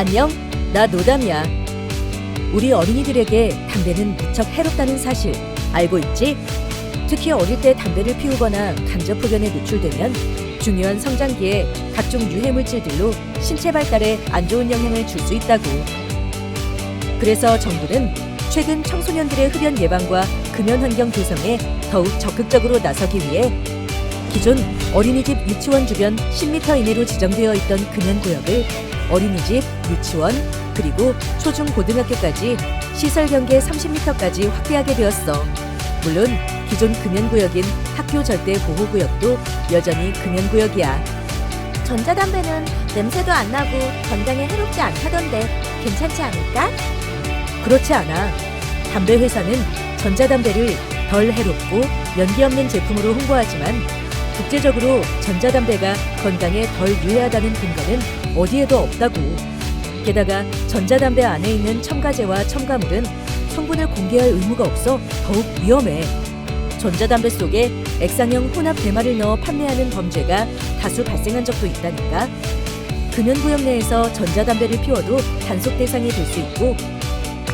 안녕, 나 노담이야. 우리 어린이들에게 담배는 무척 해롭다는 사실 알고 있지? 특히 어릴 때 담배를 피우거나 간접 흡연에 노출되면 중요한 성장기에 각종 유해 물질들로 신체 발달에 안 좋은 영향을 줄 수 있다고. 그래서 정부는 최근 청소년들의 흡연 예방과 금연 환경 조성에 더욱 적극적으로 나서기 위해 기존 어린이집 유치원 주변 10m 이내로 지정되어 있던 금연 구역을 어린이집, 유치원, 그리고 초중 고등학교까지 시설 경계 30m까지 확대하게 되었어. 물론 기존 금연 구역인 학교 절대 보호 구역도 여전히 금연 구역이야. 전자담배는 냄새도 안 나고 건강에 해롭지 않다던데 괜찮지 않을까? 그렇지 않아. 담배 회사는 전자담배를 덜 해롭고 연기 없는 제품으로 홍보하지만 국제적으로 전자담배가 건강에 덜 유해하다는 근거는 어디에도 없다고. 게다가 전자담배 안에 있는 첨가제와 첨가물은 성분을 공개할 의무가 없어 더욱 위험해. 전자담배 속에 액상형 혼합 대마를 넣어 판매하는 범죄가 다수 발생한 적도 있다니까. 금연구역 내에서 전자담배를 피워도 단속 대상이 될 수 있고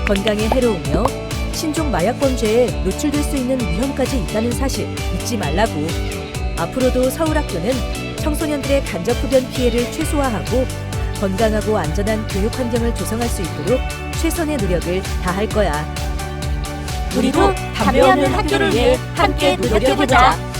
건강에 해로우며 신종 마약 범죄에 노출될 수 있는 위험까지 있다는 사실 잊지 말라고. 앞으로도 서울 학교는 청소년들의 간접 흡연 피해를 최소화하고 건강하고 안전한 교육 환경을 조성할 수 있도록 최선의 노력을 다할 거야. 우리도 담배 없는 학교를 위해 함께 노력해보자.